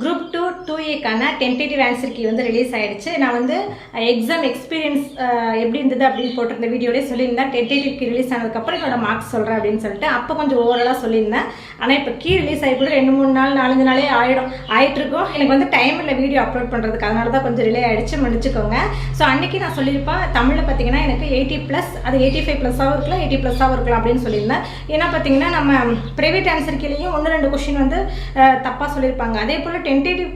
Group two two ஏக்கான tentative answer key வந்து release ஆகிடுச்சு நான் வந்து uh, எக்ஸாம் எக்ஸ்பீரியன்ஸ் uh, எப்படி இருந்தது அப்படின்னு போட்டிருந்த வீடியோலேயே சொல்லியிருந்தேன். டென்டேட்டிவ் கீ ரிலீஸ் ஆனதுக்கப்புறம் என்னோட மார்க்ஸ் சொல்கிறேன் அப்படின்னு சொல்லிட்டு அப்போ கொஞ்சம் ஓவராலாக சொல்லியிருந்தேன். ஆனால் இப்போ கீ ரிலீஸ் ஆகி கூட ரெண்டு மூணு நாள் நாலஞ்சு நாளே ஆகிடும் ஆகிட்டுருக்கும் எனக்கு வந்து டைம் இல்லை வீடியோ அப்லோட் பண்ணுறதுக்கு அதனால தான் கொஞ்சம் ரிலே ஆகிடுச்சு மன்னிச்சுக்கோங்க ஸோ அன்னைக்கு நான் சொல்லியிருப்பேன் தமிழில் பார்த்தீங்கன்னா எனக்கு எயிட்டி ப்ளஸ் அது எயிட்டி ஃபைவ் ப்ளஸ்ஸாகவும் இருக்கலாம் எயிட்டி ப்ளஸ்ஸாகவும் இருக்கலாம் அப்படின்னு சொல்லியிருந்தேன். ஏன்னா பார்த்தீங்கன்னா நம்ம ப்ரைவேட் ஆன்சர் கீழேயும் ஒன்று ரெண்டு கொஷின் வந்து uh, தப்பாக சொல்லியிருப்பாங்க. அதே போல் டென்டேட்டிவ்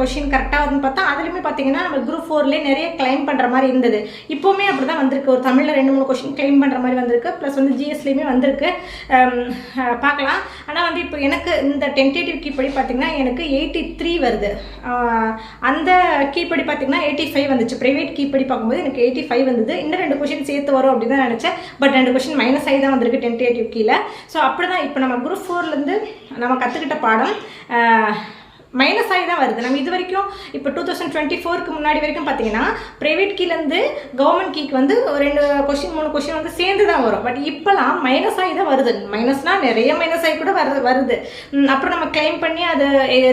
கொஷின் கரெக்டாக வருதுன்னு பார்த்தா அதுலேயுமே பார்த்தீங்கன்னா நம்ம குரூப் ஃபோர்லேயே நிறைய கிளைம் பண்ணுற மாதிரி இருந்தது. இப்போவுமே அப்படி தான் வந்திருக்கு. ஒரு தமிழில் ரெண்டு மூணு கொஷின் கிளைம் பண்ணுற மாதிரி வந்திருக்கு. ப்ளஸ் வந்து ஜிஎஸ்லேயுமே வந்திருக்கு. பார்க்கலாம். ஆனால் வந்து இப்போ எனக்கு இந்த டென்டேட்டிவ் கீப்படி பார்த்தீங்கன்னா எனக்கு எயிட்டி த்ரீ வருது அந்த கீப்படி பார்த்தீங்கன்னா எயிட்டி ஃபைவ் வந்துச்சு. ப்ரைவேட் கீப்படி பார்க்கும்போது எனக்கு எயிட்டி ஃபைவ் வந்தது. இன்னும் ரெண்டு கொஷின் சேர்த்து வரும் அப்படின்னு தான் நினச்சேன். பட் ரெண்டு கொஷின் மைனஸ் ஆகி தான் வந்திருக்கு டென்டேட்டிவ் கீழே. ஸோ அப்படி தான் இப்போ நம்ம குரூப் ஃபோர்லேருந்து நம்ம கற்றுக்கிட்ட பாடம். மைனஸ் ஆகி தான் வருது. நம்ம இது வரைக்கும் இப்போ டூ தௌசண்ட் டுவெண்ட்டி ஃபோருக்கு முன்னாடி வரைக்கும் பார்த்தீங்கன்னா ப்ரைவேட் கீலேருந்து கவர்மெண்ட் கீக்கு வந்து ஒரு ரெண்டு கொஷின் மூணு கொஷின் வந்து சேர்ந்து தான் வரும். பட் இப்போலாம் மைனஸ் ஆகி தான் வருது. மைனஸ்னால் நிறைய மைனஸ் ஆகி கூட வருது. வருது அப்புறம் நம்ம கிளைம் பண்ணி அது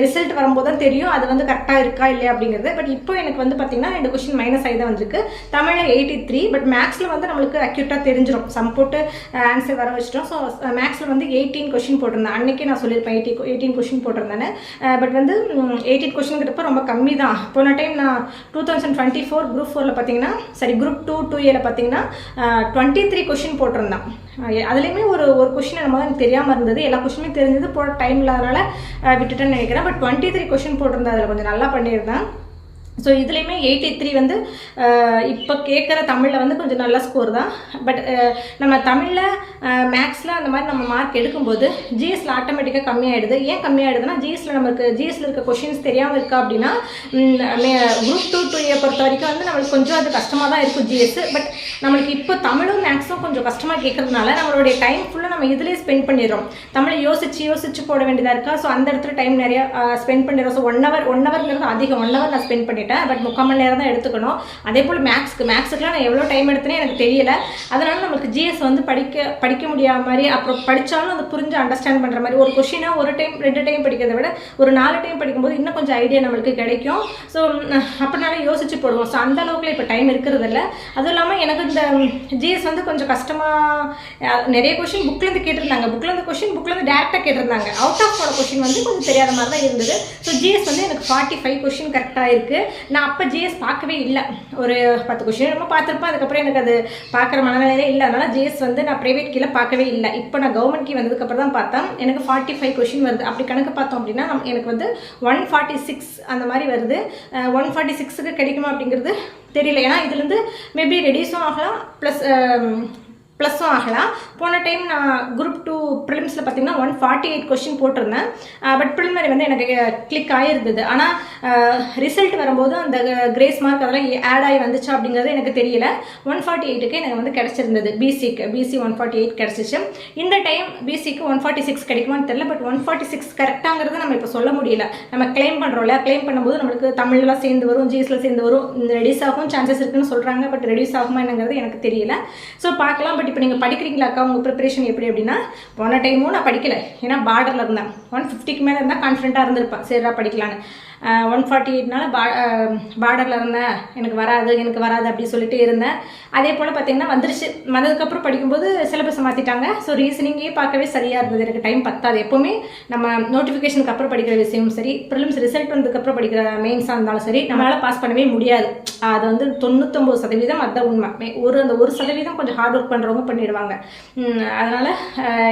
ரிசல்ட் வரும்போது தான் தெரியும். அது வந்து கரெக்டாக இருக்கா இல்லையா அப்படிங்கிறது. பட் இப்போ எனக்கு வந்து பார்த்தீங்கன்னா ரெண்டு கொஷின் மைனஸ் ஆகி தான் வந்திருக்கு. தமிழில் எயிட்டி த்ரீ பட் மேக்ஸில் வந்து நம்மளுக்கு அக்யூட்டாக தெரிஞ்சிடும் சம் போட்டு ஆன்சர் வர வச்சிட்டோம். ஸோ மேக்ஸில் வந்து எயிட்டீன் கொஷின் போட்டிருந்தேன். அன்றைக்கே நான் சொல்லியிருப்பேன் எயிட்டி எயிட்டீன் கொஷின் போட்டிருந்தேன் பட் வந்து வந்து எயிட்டீன் கொஷின்கிறப்ப ரொம்ப கம்மி தான் போன டைம் நான் two thousand twenty four group ஃபோரில் பார்த்தீங்கன்னா சரி குரூப் டூ டூ ஏல பார்த்தீங்கன்னா டுவெண்ட்டி த்ரீ கொஷின் போட்டிருந்தேன். அதுலேயுமே ஒரு ஒரு கொஷின் நம்ம எனக்கு தெரியாமல் இருந்தது. எல்லா கொஷினுமே தெரிஞ்சது போகிற டைம் இல்லாதனால விட்டுட்டேன்னு நினைக்கிறேன். பட் டுவெண்ட்டி த்ரீ கொஷின் போட்டிருந்தேன் அதில் கொஞ்சம் நல்லா பண்ணியிருந்தேன். ஸோ இதுலேயுமே எயிட்டி த்ரீ வந்து இப்போ கேட்குற தமிழில் வந்து கொஞ்சம் நல்ல ஸ்கோர் தான். பட் நம்ம தமிழில் மேக்ஸில் அந்த மாதிரி நம்ம மார்க் எடுக்கும்போது ஜிஎஸ்ல ஆட்டோமேட்டிக்காக கம்மியாயிடுது. ஏன் கம்மியாயிடுதுன்னா ஜிஎஸ்சில் நமக்கு ஜிஎஸ்சில் இருக்க கொஷின்ஸ் தெரியாமல் இருக்கா அப்படின்னா குரூப் டூ டூ பொறுத்த வரைக்கும் வந்து நம்மளுக்கு கொஞ்சம் அது கஷ்டமாக தான் இருக்கும் ஜிஎஸ் பட் நம்மளுக்கு இப்போ தமிழும் மேக்ஸும் கொஞ்சம் கஷ்டமாக கேட்கறதுனால நம்மளுடைய டைம் ஃபுல்லாக நம்ம இதுலேயே ஸ்பெண்ட் பண்ணிடுறோம். தமிழை யோசிச்சு யோசிச்சு போட வேண்டியதாக இருக்கா? ஸோ அந்த இடத்துல டைம் நிறையா ஸ்பெண்ட் பண்ணிடுறோம். ஸோ ஒன் ஹவர் ஒன் ஹவர்ங்கிறது அதிகம். ஒன் ஹவர் நான் ஸ்பெண்ட் பண்ணிட்டேன் பட் முக்கால் மணி நேரம் தான் எடுத்துக்கணும். அதே போல் மேக்ஸ்க்கு மேக்ஸுக்குலாம் நான் எவ்வளோ டைம் எடுத்தேனே எனக்கு தெரியல. அதனால நமக்கு ஜிஎஸ் வந்து படிக்க படிக்க முடியாத மாதிரி அப்புறம் படித்தாலும் அது புரிஞ்சு அண்டர்ஸ்டாண்ட் பண்ணுற மாதிரி ஒரு கொஷினாக ஒரு டைம் ரெண்டு டைம் படிக்கிறத விட ஒரு நாலு டைம் படிக்கும்போது இன்னும் கொஞ்சம் ஐடியா நம்மளுக்கு கிடைக்கும். ஸோ அப்படினால யோசிச்சு போடுவோம். ஸோ அந்த அளவுக்குலாம் இப்போ டைம் இருக்கிறதில்ல. அதுவும் இல்லாமல் எனக்கு இந்த ஜிஎஸ் வந்து கொஞ்சம் கஷ்டமாக நிறைய கொஷின் புக்லேருந்து கேட்டிருந்தாங்க. புக்லேருந்து கொஷின் புக்லேருந்து டேரெக்டாக கேட்டிருந்தாங்க. அவுட் ஆஃப் போட கொஷின் வந்து கொஞ்சம் தெரியாத மாதிரி தான் இருந்தது. ஸோ ஜிஎஸ் வந்து எனக்கு ஃபார்ட்டி ஃபைவ் கொஷின் கரெக்டாக இருக்குது நான் அப்போ ஜிஎஸ் பார்க்கவே இல்லை. ஒரு பத்து கொஷின் நம்ம பார்த்துருப்பேன் அதுக்கப்புறம் எனக்கு அது பார்க்குற மனநிலையே இல்லை. அதனால் ஜிஎஸ் வந்து நான் ப்ரைவேட் கீழே பார்க்கவே இல்லை. இப்போ நான் கவர்மெண்ட் கீ வந்ததுக்கப்புறம் தான் பார்த்தேன். எனக்கு ஃபார்ட்டி ஃபைவ் கொஷின் வருது. அப்படி கணக்கு பார்த்தோம் அப்படின்னா எனக்கு வந்து ஒன் ஃபார்ட்டி சிக்ஸ் அந்த மாதிரி வருது. ஒன் ஃபார்ட்டி சிக்ஸுக்கு கிடைக்குமா அப்படிங்கிறது தெரியல. ஏன்னா இதுலேருந்து மேபி ரெடியூஸும் ஆகலாம். ப்ளஸ் ப்ளஸ்ஸும் ஆகலாம். போன டைம் நான் குரூப் டூ ப்ரிலிம்ஸில் பார்த்தீங்கன்னா ஒன் ஃபார்ட்டி எயிட் கொஷின் போட்டிருந்தேன். பட் ப்ரிலிமரி வந்து எனக்கு கிளிக் ஆகிருந்தது ஆனால் ரிசல்ட் வரும்போது அந்த கிரேஸ் மார்க் அதெல்லாம் ஆட் ஆகி வந்துச்சா அப்படிங்கிறது எனக்கு தெரியல. ஒன் ஃபார்ட்டி எயிட்டுக்கு எனக்கு வந்து கிடச்சிருந்தது. பிசிக்கு பிசி ஒன் ஃபார்ட்டி எயிட் கிடச்சிச்சு. இந்த டைம் பிசிக்கு ஒன் ஃபார்ட்டி சிக்ஸ் கிடைக்குமான்னு தெரியல பட் ஒன் ஃபார்ட்டி சிக்ஸ் கரெக்டாங்கிறது நம்ம இப்போ சொல்ல முடியல. நம்ம கிளைம் பண்ணுறோம்ல கிளைம் பண்ணும்போது நம்மளுக்கு தமிழ்லாம் சேர்ந்து வரும் ஜிஎஸ்ல சேர்ந்து வரும் இந்த ரெடியூஸ் ஆகும் சான்சஸ் இருக்குன்னு சொல்கிறாங்க பட் ரெடியூஸ் ஆகுமா என்னங்கிறது எனக்கு தெரியல. ஸோ பார்க்கலாம் பட் இப்போ நீங்கள் படிக்கிறீங்களாக்கா உங்கள் ப்ரிப்பரேஷன் எப்படி அப்படின்னா போன டைமும் நான் படிக்கல. ஏன்னா பார்டரில் இருந்தேன். ஒன் ஃபிஃப்டிக்கு மேலே இருந்தால் கான்ஃபிடண்ட்டாக இருந்திருப்பேன். சரிடா படிக்கலான்னு ஒன் ஃபார்ட்டி எயிட்னால பா பார்டரில் இருந்தேன். எனக்கு வராது எனக்கு வராது அப்படின்னு சொல்லிட்டு இருந்தேன். அதே போல் பார்த்தீங்கன்னா வந்துருச்சு. வந்ததுக்கப்புறம் படிக்கும்போது சிலபஸை மாற்றிட்டாங்க ஸோ ரீசனிங்கே பார்க்கவே சரியாக இருந்தது. எனக்கு டைம் பத்தாது. எப்போவுமே நம்ம நோட்டிஃபிகேஷனுக்கு அப்புறம் படிக்கிற விஷயமும் சரி ப்ரிலிம்ஸ் ரிசல்ட் வந்ததுக்கப்புறம் படிக்கிற மெயின்ஸாக இருந்தாலும் சரி நம்மளால் பாஸ் பண்ணவே முடியாது. அது வந்து தொண்ணூத்தொம்பது சதவீதம் அதுதான் உண்மை. ஒரு அந்த ஒரு சதவீதம் கொஞ்சம் ஹார்ட் ஒர்க் பண்ணுறவங்க பண்ணிடுவாங்க. அதனால்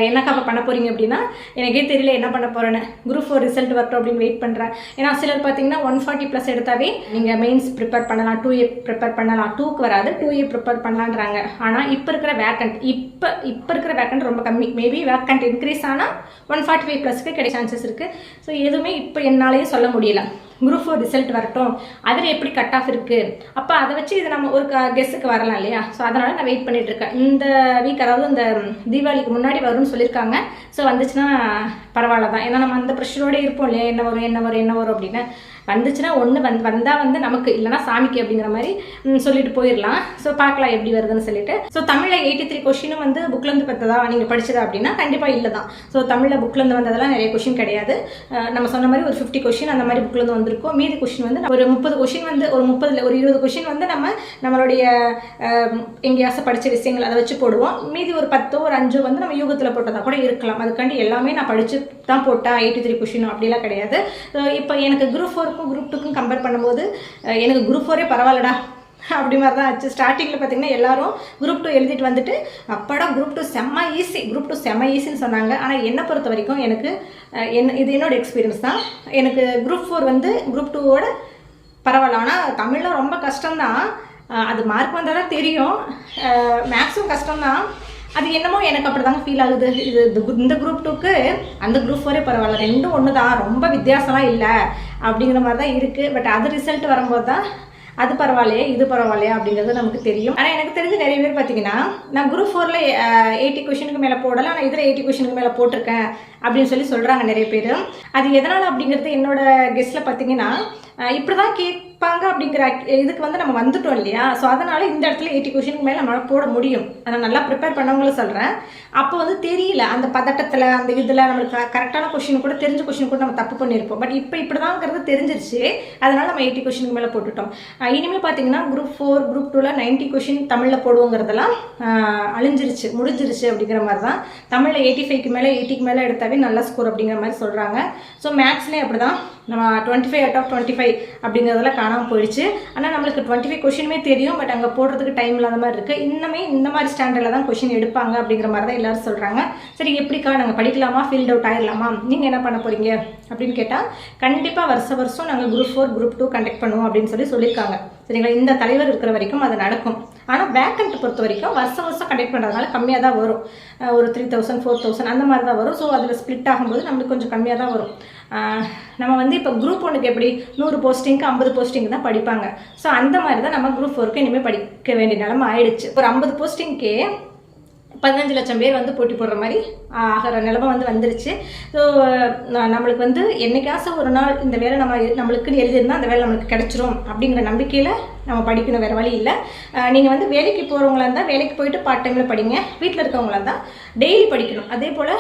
என்னக்கா அப்போ பண்ண போகிறீங்க அப்படின்னா எனக்கே தெரியல என்ன பண்ண போகிறேன்னு குரூப் ஃபோர் ரிசல்ட் வரட்டும் அப்படின்னு வெயிட் பண்ணுறேன் ஏன்னா சிலர் பார்த்தீங்கன்னா ஒன் ஃபார்ட்டி ப்ளஸ் எடுத்தாவே நீங்கள் மெயின்ஸ் ப்ரிப்பேர் பண்ணலாம் டூ ஏ ப்ரிப்பேர் பண்ணலாம். டூக்கு வராது டூ ஏ ப்ரிப்பேர் பண்ணலான்றாங்க. ஆனால் இப்போ இருக்கிற வேக்கண்ட் இப்போ இப்போ இருக்கிற வேக்கண்ட் ரொம்ப கம்மி. மேபி வேக்கண்ட் இன்க்ரீஸ் ஆனால் ஒன் ஃபார்ட்டி ஃபைவ் ப்ளஸ்க்கு கிடைக்க சான்சஸ் இருக்குது ஸோ எதுவுமே இப்போ என்னாலேயே சொல்ல முடியல. குரூப் ஃபோர் ரிசல்ட் வரட்டும். அதில் எப்படி கட் ஆஃப் இருக்குது அப்போ அதை வச்சு இது நம்ம ஒரு கெஸ்ஸுக்கு வரலாம் இல்லையா? ஸோ அதனால் நான் வெயிட் பண்ணிகிட்ருக்கேன் இருக்கேன். இந்த வீக் அதாவது இந்த தீபாவளிக்கு முன்னாடி வரும்னு சொல்லியிருக்காங்க. ஸோ வந்துச்சுன்னா பரவாயில்ல தான். ஏன்னா நம்ம அந்த ப்ரெஷரோட இருப்போம் இல்லையா? என்ன வரும் என்ன வரும் என்ன வரும் அப்படின்னு. வந்துச்சுன்னா ஒன்று வந்து வந்தால் வந்து நமக்கு இல்லைனா சாமிக்கு அப்படிங்கிற மாதிரி சொல்லிட்டு போயிடலாம். ஸோ பார்க்கலாம் எப்படி வருதுன்னு சொல்லிட்டு. ஸோ தமிழில் எயிட்டி த்ரீ கொஷினும் வந்து புக்லேருந்து பார்த்ததா நீங்கள் படிச்சதா அப்படின்னா கண்டிப்பாக இல்லை தான். ஸோ தமிழில் புக்லேருந்து வந்ததெல்லாம் நிறைய கொஷின் கிடையாது. நம்ம சொன்ன மாதிரி ஒரு ஃபிஃப்டி கொஷின் அந்த மாதிரி புக்லேருந்து வந்திருக்கும். மீதி கொஷின் வந்து ஒரு முப்பது கொஷின் வந்து ஒரு முப்பதில் ஒரு இருபது கொஷின் வந்து நம்ம நம்மளுடைய எங்கேயாச்சும் படித்த விஷயங்கள் அதை வச்சு போடுவோம். மீதி ஒரு பத்தோ ஒரு அஞ்சோ வந்து நம்ம யூகத்தில் போட்டதா கூட இருக்கலாம். அதுக்காண்டி எல்லாமே நான் படித்து தான் போட்டேன். எயிட்டி த்ரீ கொஷின் அப்படிலாம் கிடையாது இப்போ எனக்கு குரூப் ஃபோருக்கும் குரூப் டூக்கும் கம்பேர் பண்ணும்போது எனக்கு குரூப் ஃபோரே பரவாயில்லடா. அப்படி மாதிரி தான் ஆச்சு ஸ்டார்டிங்கில் பார்த்தீங்கன்னா எல்லாரும் குரூப் டூ எழுதிட்டு வந்துட்டு அப்படா குரூப் டூ செம்ம ஈஸி குரூப் டூ செம்ம ஈஸின்னு சொன்னாங்க. ஆனால் என்னை பொறுத்த வரைக்கும் எனக்கு என்ன இது என்னோட எக்ஸ்பீரியன்ஸ் தான். எனக்கு குரூப் ஃபோர் வந்து குரூப் டூவோட பரவாயில்ல. ஆனால் தமிழில் ரொம்ப கஷ்டம்தான். அது மார்க் வந்தால் தான் தெரியும் மேக்ஸும் கஷ்டம்தான். அது என்னமோ எனக்கு அப்படி தாங்க ஃபீல் ஆகுது. இது இந்த இந்த குரூப் டூக்கு அந்த குரூப் ஃபோரே பரவாயில்ல. ரெண்டும் ஒன்று தான் ரொம்ப வித்தியாசம்லாம் இல்லை. அப்படிங்கிற மாதிரி தான் இருக்குது பட் அது ரிசல்ட் வரும்போது தான் அது பரவாயில்லையே இது பரவாயில்லையா அப்படிங்கிறது நமக்கு தெரியும். ஆனால் எனக்கு தெரிஞ்சு நிறைய பேர் பார்த்தீங்கன்னா நான் குரூப் ஃபோரில் எயிட்டி கொஷனுக்கு மேலே போடலை. ஆனால் இதில் எயிட்டி கொஷனுக்கு மேலே போட்டிருக்கேன் அப்படின்னு சொல்லி சொல்கிறாங்க நிறைய பேர். அது எதனால் அப்படிங்கிறது என்னோட கெஸ்ட்டில் பார்த்தீங்கன்னா இப்படி தான் கேட்பாங்க அப்படிங்கிற இதுக்கு வந்து நம்ம வந்துட்டோம் இல்லையா? ஸோ அதனால் இந்த இடத்துல எயிட்டி கொஷினுக்கு மேலே நம்மளால் போட முடியும். அதை நல்லா ப்ரிப்பேர் பண்ணவங்களும் சொல்கிறேன் அப்போ வந்து தெரியல அந்த பதட்டத்தில் அந்த இதில் நம்மளுக்கு கரெக்டான கொஷின் கூட தெரிஞ்ச கொஷின் கூட நம்ம தப்பு பண்ணியிருப்போம் பட் இப்போ இப்படிதாங்கிறது தெரிஞ்சிருச்சு. அதனால் நம்ம எயிட்டி கொஷினுக்கு மேலே போட்டுட்டோம். இனிமேல் பார்த்தீங்கன்னா குரூப் ஃபோர் குரூப் டூவில் நைன்ட்டி கொஷின் தமிழில் போடுவோங்கிறதெல்லாம் அழிஞ்சிருச்சு முடிஞ்சிருச்சு அப்படிங்கிற மாதிரி தான் தமிழில் எயிட்டி ஃபைவ்க்கு மேலே எயிட்டிக்கு மேலே எடுத்தாவே நல்ல ஸ்கோர் அப்படிங்கிற மாதிரி சொல்கிறாங்க ஸோ மேக்ஸ்லேயும் அப்படி தான் நம்ம twenty five out of twenty five அப்படிங்கிறதெல்லாம் காணாமல் போயிடுச்சு. ஆனால் நம்மளுக்கு டுவெண்ட்டி ஃபைவ் கொஷினுமே தெரியும் பட் அங்கே போடுறதுக்கு டைம் இல்லாத மாதிரி இருக்குது இன்னுமே இந்த மாதிரி ஸ்டாண்டர்டில் தான் கொஷின் எடுப்பாங்க அப்படிங்கிற மாதிரி தான் எல்லோரும் சொல்கிறாங்க சரி எப்படிக்கா நாங்கள் படிக்கலாமா? ஃபீல்ட் அவுட் ஆயிடலாமா? நீங்கள் என்ன பண்ண போகிறீங்க அப்படின்னு கேட்டால் கண்டிப்பாக வருஷ வருஷம் நாங்கள் group four group two conduct பண்ணுவோம் அப்படின்னு சொல்லி சொல்லியிருக்காங்க. சரிங்களா? இந்த தலைவர் இருக்கிற வரைக்கும் அது நடக்கும். ஆனால் வேக்கண்ட் பொறுத்த வரைக்கும் வருஷம் வருஷம் கண்டக்ட் பண்ணுறதுனால கம்மியாக தான் வரும். ஒரு த்ரீ தௌசண்ட் ஃபோர் தௌசண்ட் அந்த மாதிரி தான் வரும். ஸோ அதில் ஸ்ப்ளிட் ஆகும்போது நம்மளுக்கு கொஞ்சம் கம்மியாக தான் வரும். நம்ம வந்து இப்போ குரூப் ஒன்றுக்கு எப்படி? நூறு போஸ்டிங்க்கு ஐம்பது போஸ்டிங் தான் படிப்பாங்க. ஸோ அந்த மாதிரி தான் நம்ம குரூப் ஃபோருக்கு இனிமேல் படிக்க வேண்டிய நிலமை ஆயிடுச்சு. ஒரு ஐம்பது போஸ்டிங்க்கே பதினஞ்சு லட்சம் பேர் வந்து போட்டி போடுற மாதிரி ஆகிற நிலமை வந்து வந்துருச்சு. ஸோ நம்மளுக்கு வந்து என்னைக்காச்சும் ஒரு நாள் இந்த வேலை நம்ம நம்மளுக்குன்னு எழுதியிருந்தால் அந்த வேலை நம்மளுக்கு கிடைச்சிரும் அப்படிங்கிற நம்பிக்கையில் நம்ம படிக்கணும் வேறு வழி இல்லை. நீங்கள் வந்து வேலைக்கு போகிறவங்களா இருந்தால் வேலைக்கு போயிட்டு பார்ட் டைமில் படிங்க. வீட்டில் இருக்கவங்களா இருந்தால் டெய்லி படிக்கணும். அதே போல்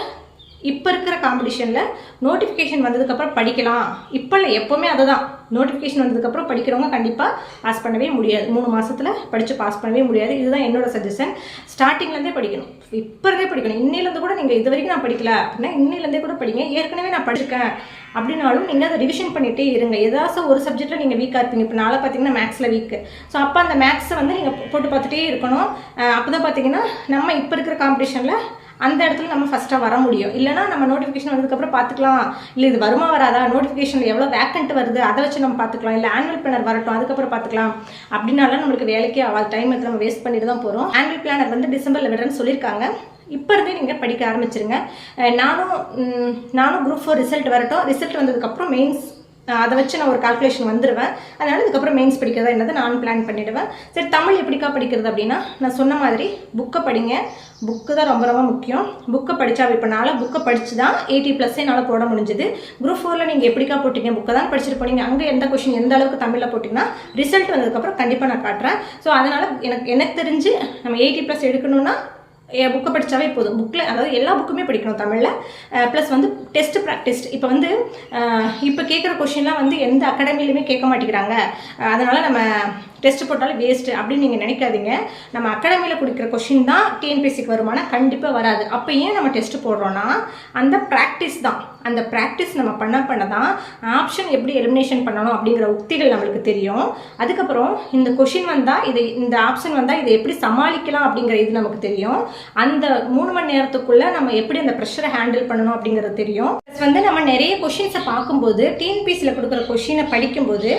இப்போ இருக்கிற காம்படிஷனில் நோட்டிஃபிகேஷன் வந்ததுக்கப்புறம் படிக்கலாம். இப்போ இல்லை எப்போவுமே அதுதான். நோட்டிஃபிகேஷன் வந்ததுக்கப்புறம் படிக்கிறவங்க கண்டிப்பாக பாஸ் பண்ணவே முடியாது. மூணு மாதத்தில் படித்து பாஸ் பண்ணவே முடியாது. இதுதான் என்னோட சஜஷன் ஸ்டார்டிங்லேருந்தே படிக்கணும். இப்போ இருந்தே படிக்கணும். இன்னிலேருந்து கூட நீங்கள் இது வரைக்கும் நான் படிக்கல அப்படின்னா இன்னிலேருந்தே கூட படிங்க. ஏற்கனவே நான் படிச்சிருக்கேன் அப்படின்னாலும் நீங்கள் அதை ரிவிஷன் பண்ணிகிட்டே இருங்க. ஏதாச்சும் ஒரு சப்ஜெக்ட்டில் நீங்கள் வீக்காக இருப்பீங்க. இப்போ நாளை பார்த்தீங்கன்னா மேக்ஸில் வீக்கு ஸோ அப்போ அந்த மேக்ஸை வந்து நீங்கள் போட்டு பார்த்துட்டே இருக்கணும். அப்போ தான் பார்த்தீங்கன்னா நம்ம இப்போ இருக்கிற காம்படிஷனில் அந்த இடத்துல நம்ம ஃபஸ்ட்டாக வர முடியும். இல்லைனா நம்ம நோட்டிஃபிகேஷன் வந்ததுக்கப்புறம் பார்த்துக்கலாம். இல்லை இது வருமா வராதா? நோட்டிஃபிகேஷனில் எவ்வளோ வேக்கண்ட் வருது? அதை வச்சு நம்ம பார்த்துக்கலாம். இல்லை ஆனுவல் பிளானர் வரட்டும் அதுக்கப்புறம் பார்த்துக்கலாம். அப்படின்னாலும் நம்மளுக்கு வேலைக்கே அவ்வளோ டைம் எடுத்து நம்ம வேஸ்ட் பண்ணிட்டு தான் போகிறோம் ஆனுவல் பிளானர் வந்து டிசம்பரில் விடுறேன்னு சொல்லியிருக்காங்க. இப்போ இருந்தே நீங்கள் படிக்க ஆரம்பிச்சிருங்க. நானும் நானும் குரூப் ஃபோர் ரிசல்ட் வரட்டும். ரிசல்ட் வந்ததுக்கப்புறம் மெயின்ஸ் அதை வச்சு நான் ஒரு கால்குலேஷன் வந்துடுவேன் அதனால் இதுக்கப்புறம் மெயின்ஸ் படிக்கிறதா என்னது நான் பிளான் பண்ணிவிடுவேன் சரி தமிழ் எப்படிக்கா படிக்கிறது அப்படின்னா நான் சொன்ன மாதிரி புக்கை படிங்க. புக்கு தான் ரொம்ப ரொம்ப முக்கியம். புக்கை படித்தா இப்போ நான் புக்கை படித்து தான் எயிட்டி ப்ளஸ்ஸே என்னால் போட முடிஞ்சது. குரூப் ஃபோரில் நீங்கள் எப்படிக்கா போட்டிங்க? புக்கை தான் படிச்சுட்டு போனீங்க. அங்கே எந்த கொஷின் எந்த அளவுக்கு தமிழில் போட்டிங்கன்னா ரிசல்ட் வந்ததுக்கப்புறம் கண்டிப்பாக நான் காட்டுறேன். ஸோ அதனால் எனக்கு எனக்கு தெரிஞ்சு நம்ம எயிட்டி ப்ளஸ் எடுக்கணும்னா புக்கை படித்தாவே போதும். புக்கில் அதாவது எல்லா புக்குமே படிக்கணும் தமிழில். ப்ளஸ் வந்து டெஸ்ட் ப்ராக்டிஸ் இப்போ வந்து இப்போ கேட்குற கொஷின்லாம் வந்து எந்த அகாடமிலையுமே கேட்க மாட்டேங்கிறாங்க. அதனால் நம்ம டெஸ்ட் போட்டாலும் வேஸ்ட்டு அப்படின்னு நீங்கள் நினைக்காதீங்க. நம்ம அகாடமியில் கொடுக்குற கொஷின் தான் டிஎன்பிஎஸ்சிக்கு வருமானா கண்டிப்பாக வராது. அப்போ ஏன் நம்ம டெஸ்ட் போடுறோன்னா அந்த ப்ராக்டிஸ் தான். அந்த ப்ராக்டிஸ் நம்ம பண்ண பண்ண தான் ஆப்ஷன் எப்படி எலிமினேஷன் பண்ணணும் அப்படிங்கிற உக்திகள் நம்மளுக்கு தெரியும். அதுக்கப்புறம் இந்த கொஷின் வந்தால் இது இந்த ஆப்ஷன் வந்தால் இதை எப்படி சமாளிக்கலாம் அப்படிங்கிற இது நமக்கு தெரியும். அந்த மூணு மணி நேரத்துக்குள்ளே நம்ம எப்படி அந்த ப்ரெஷரை ஹேண்டில் பண்ணணும் அப்படிங்கிறது தெரியும். ப்ளஸ் வந்து நம்ம நிறைய கொஷின்ஸை பார்க்கும்போது டிஎன்பிசியில் கொடுக்குற கொஷினை படிக்கும்போது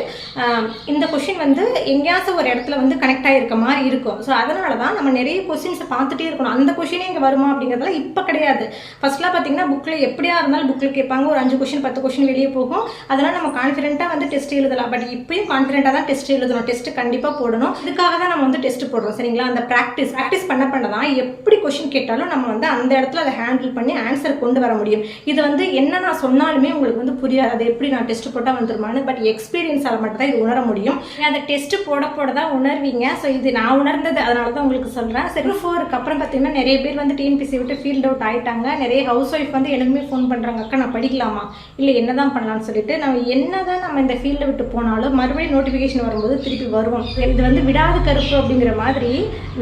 இந்த கொஷின் வந்து எங்கேயாச்சும் ஒரு இடத்துல வந்து கனெக்ட் ஆகிருக்க மாதிரி இருக்கும். ஸோ அதனால தான் நம்ம நிறைய கொஷின்ஸை பார்த்துட்டே இருக்கணும். அந்த கொஷினே இங்கே வருமா அப்படிங்கிறதுலாம் இப்போ கிடையாது. ஃபர்ஸ்ட்லாம் பார்த்தீங்கன்னா புக்கில் எப்படியா இருந்தாலும் புக்கில் கேட்பாங்க. ஒரு அஞ்சு கொஷின் பத்து கொஷின் வெளியே போகும். அதெல்லாம் நம்ம கான்ஃபிடென்ட்டாக வந்து டெஸ்ட் எழுதலாம். பட் இப்பயும் கான்ஃபிடென்ட்டாக தான் டெஸ்ட் எழுதணும். டெஸ்ட் கண்டிப்பாக போடணும். இதுக்காக தான் நம்ம வந்து டெஸ்ட் போடுறோம் சரிங்களா? அந்த ப்ராக்டிஸ் ப்ராக்டிஸ் பண்ண பண்ண தான் எப்படி கொஷின் கேட்டாலும் நம்ம வந்து அந்த இடத்துல அதை ஹேண்டில் பண்ணி ஆன்சர் கொண்டு வர முடியும். இது வந்து என்ன நான் சொன்னாலுமே உங்களுக்கு வந்து புரியாது. அது எப்படி நான் டெஸ்ட் போட்டால் வந்துருமான்னு. பட் எக்ஸ்பீரியன்ஸால் மட்டும் தான் இது உணர முடியும். அந்த டெஸ்ட் போட போட தான் உணர்வீங்க. ஸோ இது நான் உணர்ந்தது. அதனால தான் உங்களுக்கு சொல்கிறேன் சரி. ஃபோருக்கு அப்புறம் பார்த்தீங்கன்னா நிறைய பேர் வந்து டிஎன்பிசி விட்டு ஃபீல்ட் அவுட் ஆயிட்டாங்க. நிறைய ஹவுஸ் ஒய்ஃப் வந்து எனக்குமே ஃபோன் பண்ணுறாங்க அக்கா நான் படிக்கலாமா? இல்லை என்ன தான் பண்ணலாம்னு சொல்லிட்டு நம்ம என்ன தான் நம்ம இந்த ஃபீல்டை விட்டு போனாலும் மறுபடியும் நோட்டிஃபிகேஷன் வரும்போது திருப்பி வருவோம். இது வந்து விடாது கருப்பு அப்படிங்கிற மாதிரி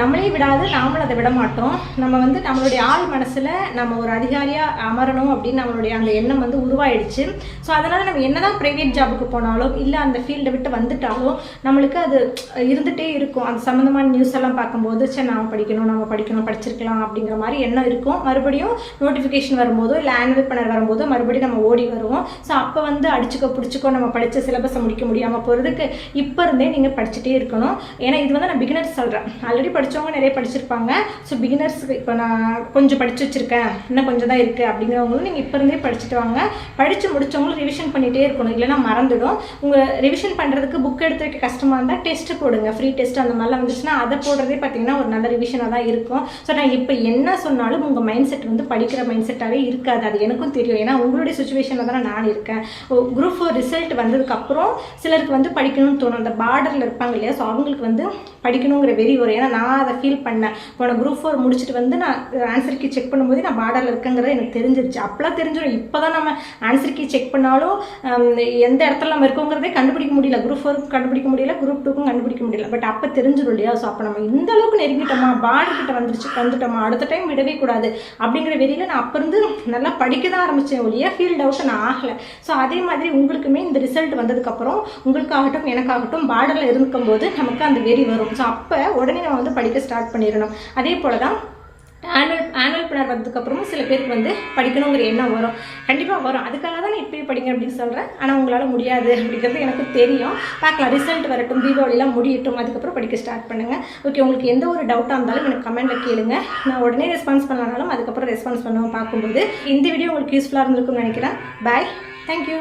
நம்மளே விடாது நாமளும் அதை விட மாட்டோம். நம்ம வந்து நம்மளுடைய ஆள் மனசில் நம்ம ஒரு அதிகாரியாக அமரணும் அப்படின்னு நம்மளுடைய அந்த எண்ணம் வந்து உருவாயிடுச்சு. ஸோ அதனால் நம்ம என்ன தான் ப்ரைவேட் ஜாபுக்கு போனாலும் இல்லை அந்த ஃபீல்டை விட்டு வந்துட்டாலும் நம்மளுக்கு அது இருந்துகிட்டே இருக்கும். அந்த சம்மந்தமான நியூஸ் எல்லாம் பார்க்கும்போது சரி நாம் படிக்கணும் நம்ம படிக்கணும் படிச்சிருக்கலாம் அப்படிங்கிற மாதிரி எண்ணம் இருக்கும். மறுபடியும் நோட்டிஃபிகேஷன் வரும்போதோ இல்லை ஆனுவல் பண்ணர் வரும்போதோ மறுபடியும் நம்ம ஓடி வருவோம். ஸோ அப்போ வந்து அடிச்சுக்கோ பிடிச்சிக்கோ நம்ம படித்த சிலபஸை முடிக்க முடியாமல் போகிறதுக்கு இப்போ இருந்தே நீங்கள் படிச்சுட்டே இருக்கணும். ஏன்னா இது வந்து நான் பிகினர்ஸ் சொல்கிறேன் ஆல்ரெடி படித்தவங்க நிறைய படிச்சிருப்பாங்க. ஸோ பிகினர்ஸுக்கு இப்போ நான் கொஞ்சம் படித்து வச்சுருக்கேன். இன்னும் கொஞ்சம் தான் இருக்குது அப்படிங்கிறவங்களும் நீங்கள் இப்போ இருந்தே படிச்சுட்டு வாங்க. படித்து முடிச்சவங்களும் ரிவிஷன் பண்ணிகிட்டே இருக்கணும். இல்லைன்னா மறந்துடும். உங்கள் ரிவிஷன் பண்ணுறதுக்கு புக் எடுத்து வைக்க கஷ்டமாக இருந்தால் டெஸ்ட்டு போடுங்க. ஃப்ரீ டெஸ்ட் அந்த மாதிரிலாம் வந்துச்சுன்னா அதை போடுறதே பார்த்தீங்கன்னா ஒரு நல்ல ரிவிஷனாக தான் இருக்கும். ஸோ நான் இப்போ என்ன சொன்னாலும் உங்கள் மைண்ட் செட் வந்து படிக்கிற மைண்ட் செட்டாகவே இருக்காது. அது எனக்கும் தெரியும். ஏன்னா உங்களுடைய சுச்சுவேஷனில் தானே நான் இருக்கேன். குரூப் ஃபோர் ரிசல்ட் வந்ததுக்கப்புறம் சிலருக்கு வந்து படிக்கணும்னு தோணும். அந்த பார்டரில் இருப்பாங்க இல்லையா? ஸோ அவங்களுக்கு வந்து படிக்கணுங்கிற வெறி வரும். ஏன்னா நான் அதை ஃபீல் பண்ணேன். போன குரூப் ஃபோர் முடிச்சுட்டு வந்து நான் ஆன்சர் கீ செக் பண்ணும்போது நான் பார்டரில் இருக்கேங்கிறது எனக்கு தெரிஞ்சிருச்சு. அப்போலாம் தெரிஞ்சிடும் இப்போ தான் நம்ம ஆன்சர் கீ செக் பண்ணாலும் எந்த இடத்துல நம்ம இருக்கோங்கிறதே கண்டுபிடிக்க முடியல. குரூப் ஃபோருக்கும் கண்டுபிடிக்க முடியல. குரூப் டூக்கும் கண்டுபிடிக்க முடியல. பட் அப்போ தெரிஞ்சிடும் இல்லையா? ஸோ அப்போ நம்ம இந்த அளவுக்கு நெருங்கிட்டோமா? பார்டர் கிட்ட வந்துருச்சு வந்துட்டோமா? அடுத்த டைம் விடவே கூடாது. அப்படிங்கிற வெறியில் நான் அப்போ இருந்து நல்லா படிக்க தான் ஆரம்பித்தேன் ஒழிய ஃபீல்ட் அவுட் நான் ஆகலை. ஸோ அதே மாதிரி உங்களுக்குமே இந்த ரிசல்ட் வந்ததுக்கப்புறம் உங்களுக்காகட்டும் எனக்காகட்டும் பார்டரில் இருக்கும்போது நமக்கு அந்த வெறி வரும். ஸோ அப்போ உடனே நம்ம வந்து படிக்க ஸ்டார்ட் பண்ணிடணும். அதே போல தான் ஆனுவல் ஆனுவல் பிளான் வந்ததுக்கப்புறமும் சில பேருக்கு வந்து படிக்கணுங்கிற எண்ணம் வரும். கண்டிப்பாக வரும். அதுக்காக தான் நான் இப்போயே படிங்க அப்படின்னு சொல்கிறேன் ஆனால் உங்களால் முடியாது அப்படிங்கிறது எனக்கு தெரியும். பார்க்கலாம். ரிசல்ட் வரட்டும். தீபாவளிலாம் முடியட்டும். அதுக்கப்புறம் படிக்க ஸ்டார்ட் பண்ணுங்கள் ஓகே உங்களுக்கு எந்த ஒரு டவுட்டாக இருந்தாலும் எனக்கு கமெண்ட்டில் கேளுங்க. நான் உடனே ரெஸ்பான்ஸ் பண்ணலனாலும் அதுக்கப்புறம் ரெஸ்பான்ஸ் பண்ணுவோம் பார்க்கும்போது. இந்த வீடியோ உங்களுக்கு யூஸ்ஃபுல்லாக இருந்திருக்கும்னு நினைக்கிறேன். Bye thank you